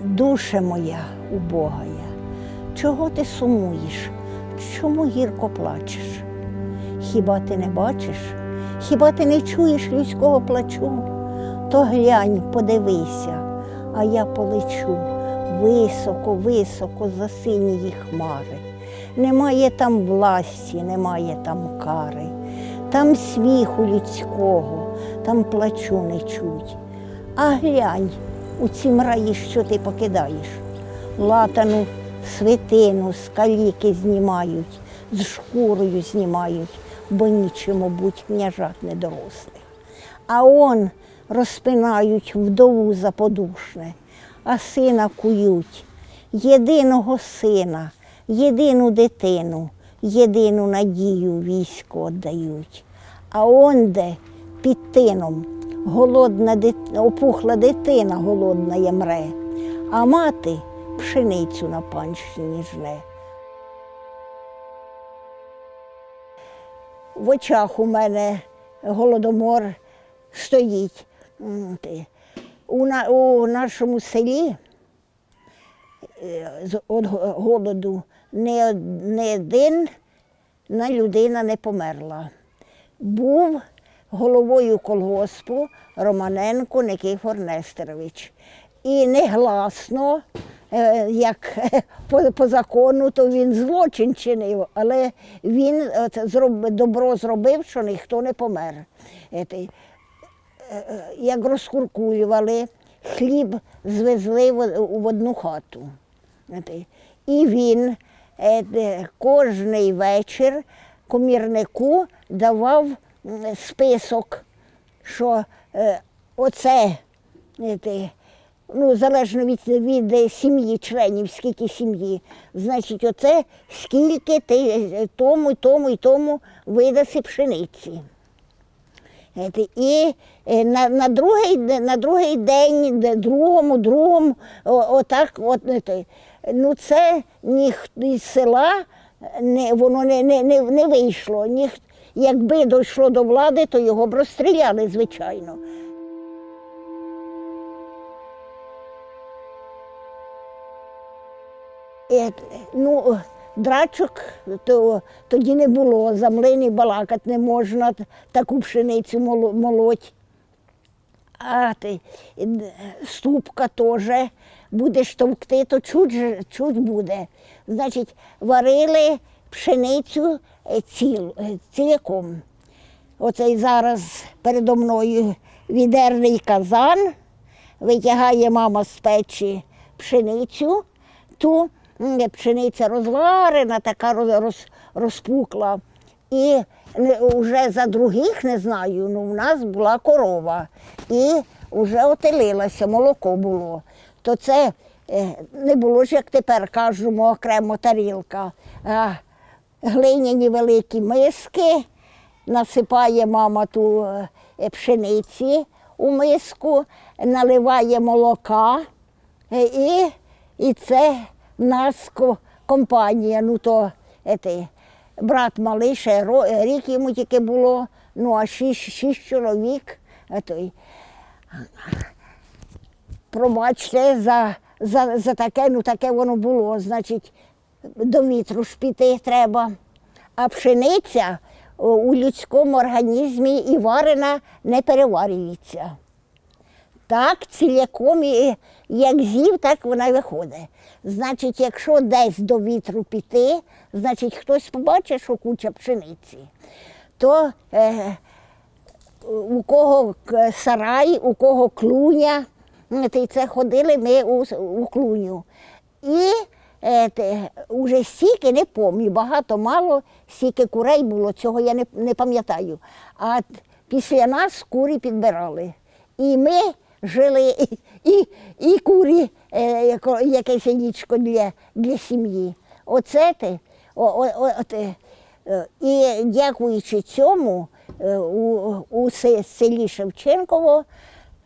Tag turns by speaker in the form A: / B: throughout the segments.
A: Душе моя убогая, чого ти сумуєш? Чому гірко плачеш? Хіба ти не бачиш? Хіба ти не чуєш людського плачу? То глянь, подивися, а я полечу високо, високо за синії хмари. Немає там власті, немає там кари, там сміху людського, там плачу не чуть. А глянь у цім раї, що ти покидаєш. Латану свитину з каліки знімають, з шкурою знімають, бо нічому будь княжат недорослих. А он розпинають вдову заподушне, а сина кують, єдиного сина, єдину дитину, єдину надію військо віддають. А он де під тином голодна опухла дитина голодна є мре, а мати пшеницю на панщині жне. В очах у мене голодомор стоїть. У, на, у нашому селі е, від голоду не, не один на людина не померла. Був головою колгоспу Романенко Никифор Нестерович. І негласно, е, як по, по закону, то він злочин чинив, але він е, це зроб, добро зробив, що ніхто не помер. Е, е, Як розкуркулювали, хліб звезли в, одну хату. Е. І він е, кожний вечір комірнику давав список, що е, оце ну, залежно від, від сім'ї, членів, скільки сім'ї, значить, оце скільки ти е, тому, і тому і тому видаси пшениці. І е, на, на, другий, на другий день, другому, другому, отак, от, ну це ніхто із села не, воно не, не, не, не вийшло. Ніх, якби дійшло до влади, то його б розстріляли, звичайно. Е, Ну, драчок то, тоді не було, за млини балакати не можна, таку пшеницю молоть. А ти, ступка теж. Будеш товкти, то чуть, чуть буде. Значить, варили пшеницю е, ціл, е, ціляком. Оцей зараз передо мною відерний казан, витягає мама з печі пшеницю, ту пшениця розварена, така роз, роз, розпукла. І вже за других не знаю, ну в нас була корова і вже отелилася, молоко було. То це е, не було ж, як тепер кажемо, окремо тарілка, глиняні великі миски, насипає мама ту е, пшениці у миску, наливає молока. Е, І, і це в нас компанія. Ну то ети, брат малий, ще рік йому тільки було, ну а шість, шість чоловік. е. Пробачте за, за, за таке, ну таке воно було. Значить, до вітру ж піти треба. А пшениця у людському організмі і варена не переварюється. Так, ціляком, як з'їв, так вона й виходить. Значить, якщо десь до вітру піти, значить хтось побачить, що куча пшениці, то е, у кого сарай, у кого клуня, це ходили ми у, у клуню. І е, уже стільки не пам'ятаю, багато мало, стільки курей було, цього я не, не пам'ятаю. А після нас курі підбирали. І ми жили, і, і, і курі, е, якесь яєчко для, для сім'ї. Оце те. Е, І дякуючи цьому, е, у, у селі Шевченково,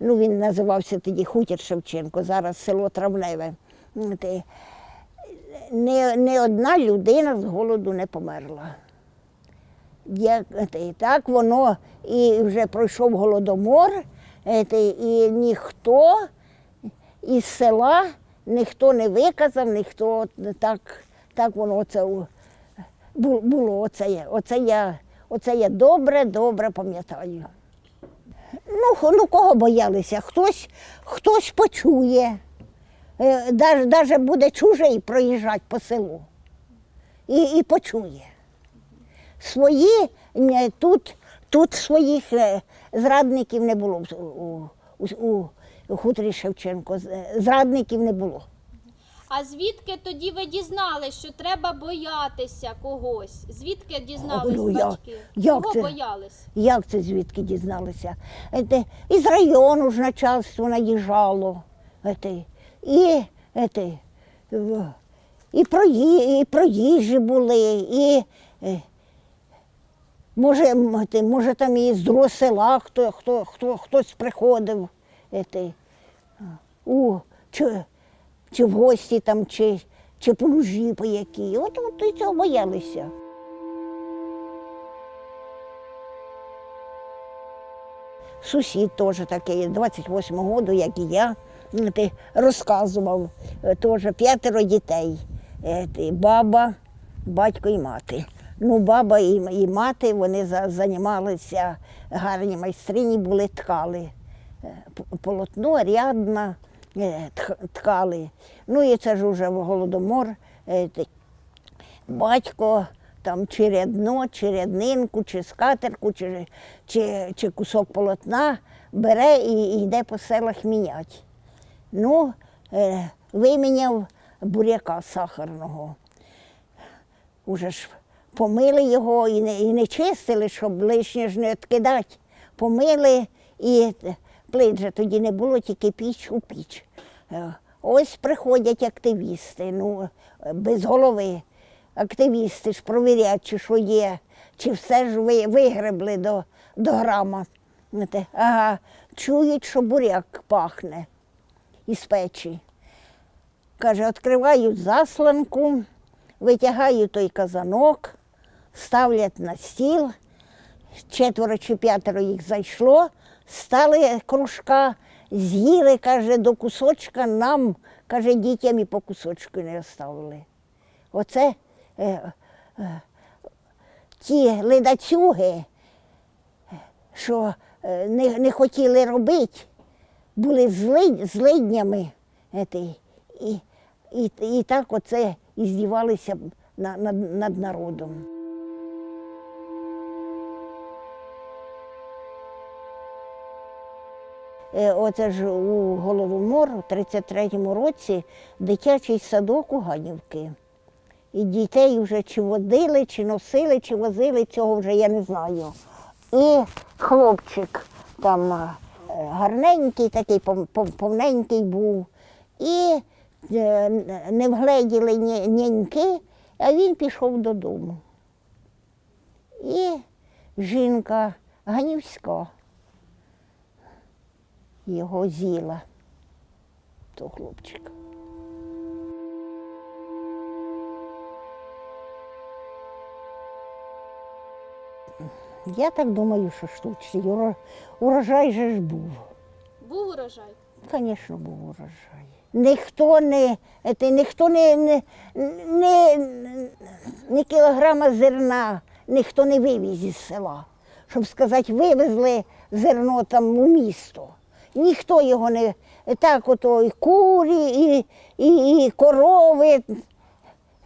A: ну він називався тоді Хутір Шевченко, зараз село Травневе. те, Не, не одна людина з голоду не померла. Як, і так воно і вже пройшов голодомор, і ніхто із села ніхто не виказав, ніхто так, так воно це було. Оце, оце, я, оце я добре, добре пам'ятаю. Ну, ну кого боялися? Хтось, хтось почує. Е, Даже, даже буде чужий проїжджати по селу. І, і почує. Свої тут, тут своїх е, зрадників не було у, у, у, хуторі Шевченко. Зрадників не було.
B: А звідки тоді ви дізналися, що треба боятися когось? Звідки дізнались
A: Ну,
B: батьки?
A: як
B: Кого
A: це?
B: боялись?
A: Як це звідки дізналися? Із району ж начальство наїжджало. Ете, і, ете, в- і, прої, і проїжджі були, і е, може, може там і з села хто, хто, хто, хтось приходив. Ете, у, чи, чи в гості там, чи, чи по лужі по якій. От, от і цього боялися. Сусід теж такий, 28-го року, як і я, ти, розказував, е, теж п'ятеро дітей. Е, Баба, батько і мати. Ну, баба і, і мати вони за- займалися гарні майстрині, були ткали. Е, Полотно, рядна, ткали. Ну і це ж вже в голодомор. батько там чи рядно, чи ряднинку, чи скатерку, чи, чи, чи кусок полотна бере і, і йде по селах міняти. Ну, е, виміняв буряка сахарного. Уже ж помили його і не, і не чистили, щоб лишнє ж не відкидати. Помили і плит же тоді не було, тільки піч у піч. Е, Ось приходять активісти, ну, без голови. Активісти ж провірять, чи що є, чи все ж ви, вигребли до, до грама. Ага, чують, що буряк пахне із печі. Каже, відкривають засланку, витягають той казанок, ставлять на стіл. Четверо чи п'ятеро їх зайшло, стали кружка, з'їли, каже, до кусочка нам, каже, дітям і по кусочку не оставили. Оце е, е, ті ледацюги, що е, не, не хотіли робити, були зли, злиднями. Ете, і, і, і так оце і здівалися на, над, над народом. Е, Оце ж у Головомор у 33-му році дитячий садок у Ганівки. І дітей вже чи водили, чи носили, чи возили, цього вже я не знаю. І хлопчик там гарненький, такий пов- пов- повненький був. І е, не вгледіли няньки, а він пішов додому. І жінка Ганівська його з'їла, того хлопчика. Я так думаю, що штучний. Урожай же ж був.
B: Був урожай.
A: Звісно, був урожай. Ніхто не, ніхто не, не, не, не кілограма зерна ніхто не вивіз із села. Щоб сказати, вивезли зерно там у місто. Ніхто його не так ото і курі, і, і, і корови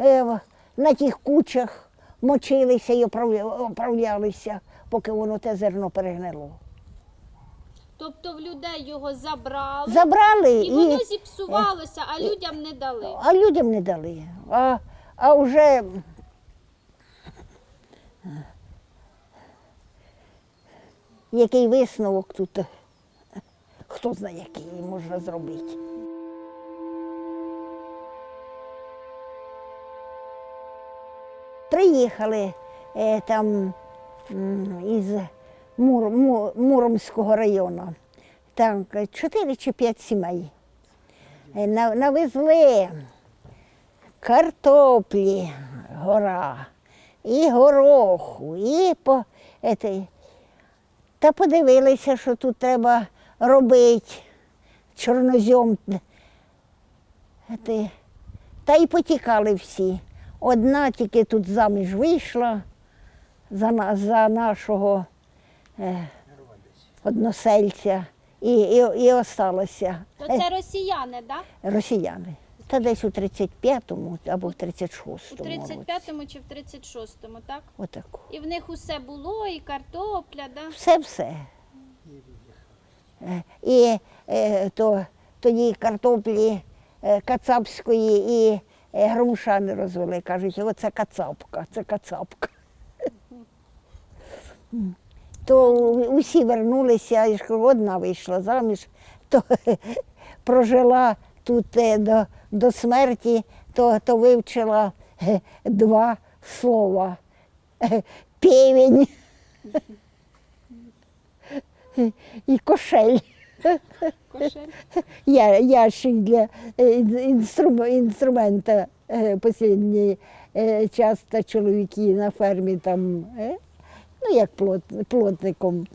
A: е, на тих кучах мочилися і оправлялися, поки воно те зерно перегнило.
B: Тобто в людей його забрали,
A: Забрали
B: і воно зіпсувалося, а людям не дали.
A: А людям не дали. А, а вже який висновок тут, хто знає, який можна зробити. Приїхали е, там із Мур, Му- Муромського району. Там чотири чи п'ять сімей. Е, Навезли картоплі гора, і гороху, і по, ете, та подивилися, що тут треба робити чорнозьом та й потікали всі. Одна тільки тут заміж вийшла за, за нашого е, односельця і, і, і осталася
B: То це росіяни, так?
A: росіяни. Та десь у 35-му або в 36-му. році.
B: 35-му чи в 36-му, так?
A: Отаку.
B: І в них усе було, і картопля, да?
A: Все-все. Е, І е, то, тоді картоплі е, кацапської і груша не розвели. Кажуть, оце кацапка, це кацапка. То усі вернулися, і одна вийшла заміж, то прожила тут е, до, до смерті, то, то вивчила е, два слова. Е, Півень і кошель.
B: Кошель.
A: Я, ящик для е, інстру, інструмента е, останній е, час чоловіки на фермі там, ну як плот, плотником.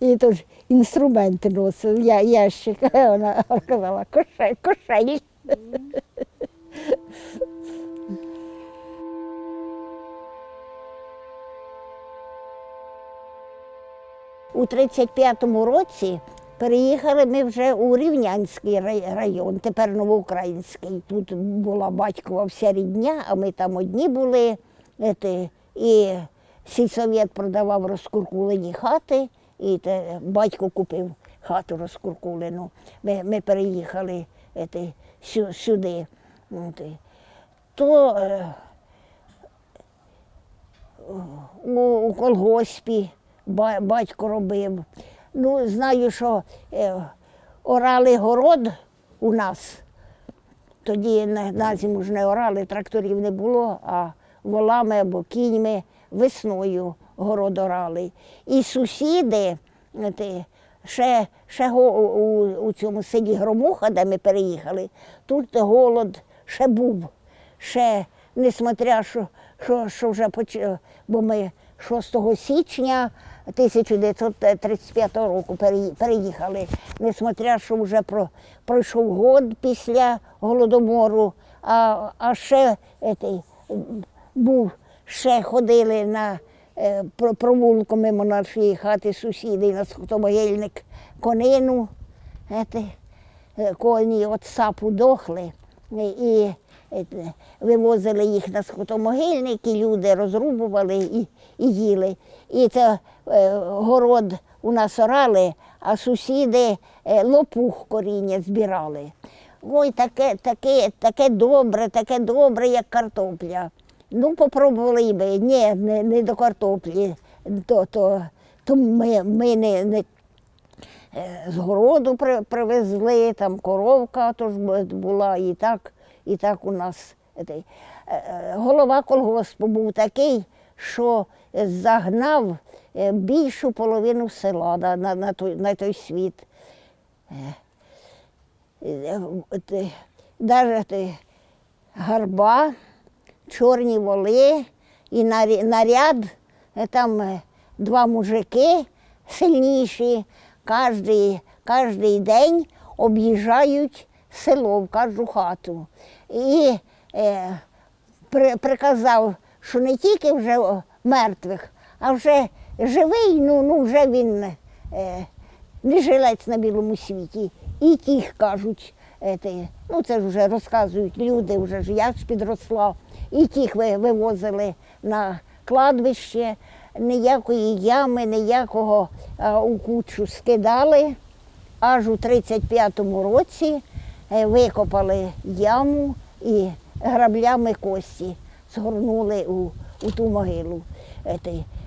A: І то ж інструменти носив, я, ящик, вона казала, кошель, кошель. У 35-му році переїхали ми вже у Рівнянський район, тепер Новоукраїнський. Тут була батькова вся рідня, а ми там одні були. І сільсовєт продавав розкуркулені хати, і батько купив хату розкуркулену. Ми, ми переїхали сюди. То е, у колгоспі батько робив. Ну, знаю, що е, орали город у нас. Тоді на, зиму ж не орали, тракторів не було, а волами або кіньми весною город орали. І сусіди, ще, ще у, у цьому селі Громуха, де ми переїхали, тут голод ще був. Ще, несмотря, що, що, що вже поч... бо ми 6 січня 1935 року переїхали, несмотря, що вже про, пройшов год після голодомору, а, а ще етий, був, ще ходили на е, про- провулку мимо нашої хати сусіди на схотомогильник конину. Ети, е, коні від сапу дохли. І вивозили їх на скотомогильник, і люди розрубували і, і їли. І це е, город у нас орали, а сусіди е, лопух коріння збирали. Ой, таке, таке, таке добре, таке добре, як картопля. Ну, попробували ми. Ні, не, не до картоплі. То, то, то ми, ми не, не Е, з городу привезли, там коровка тож була, і так, і так у нас. Е, е, Голова колгоспу був такий, що загнав е, більшу половину села на, на, той, на той світ. Навіть гарба, чорні воли і наряд, там два мужики сильніші, кожний день об'їжджають село в кожну хату. І е, при, приказав, що не тільки вже мертвих, а вже живий, ну, ну вже він е, не жилець на білому світі. І тих кажуть, е, ну це ж вже розказують люди, вже ж я ж підросла. І тих ви- вивозили на кладбище, ніякої ями, ніякого а, у кучу скидали. Аж у 35-му році викопали яму і граблями кості згорнули у, у ту могилу.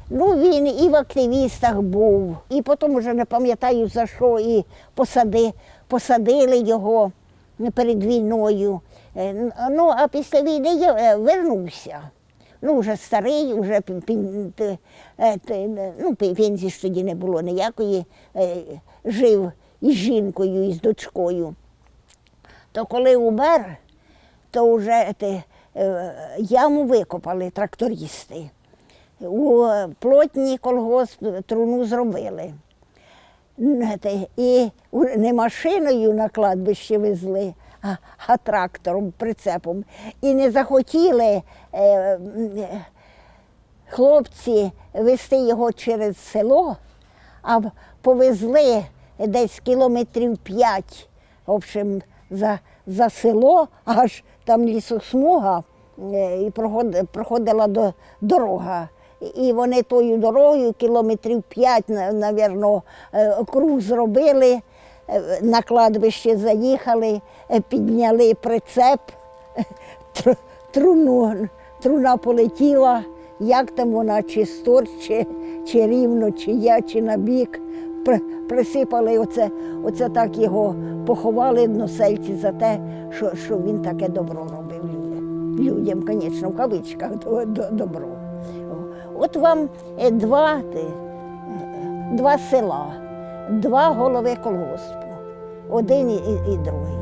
A: Ну, він і в активістах був, і потім вже не пам'ятаю за що, і посади, посадили його перед війною. Е, Ну, а після війни я е, вернувся. Ну, вже старий, вже е, ну, пенсії ж тоді не було ніякої. е, Жив із жінкою, і з дочкою. То коли умер, то вже те, е, яму викопали трактористи. У плотні колгосп труну зробили. І не машиною на кладбище везли, а, трактором, прицепом. І не захотіли е, хлопці вести його через село, а повезли десь кілометрів п'ять, за, за село, аж там лісосмуга, е, і проходила до, дорога. І вони тою дорогою кілометрів п'ять, навірно, е, круг зробили, е, на кладбище заїхали, підняли прицеп, тр- труну, труна полетіла, як там вона, чи сторч, чи, чи рівно, чи я, чи на бік. При- Присипали оце, оце так його поховали односельці за те, що, що він таке добро робив людям. Людям, звісно, в кавичках до, до, добро. От вам е, два, два села, два голови колгоспу, один і, і другий.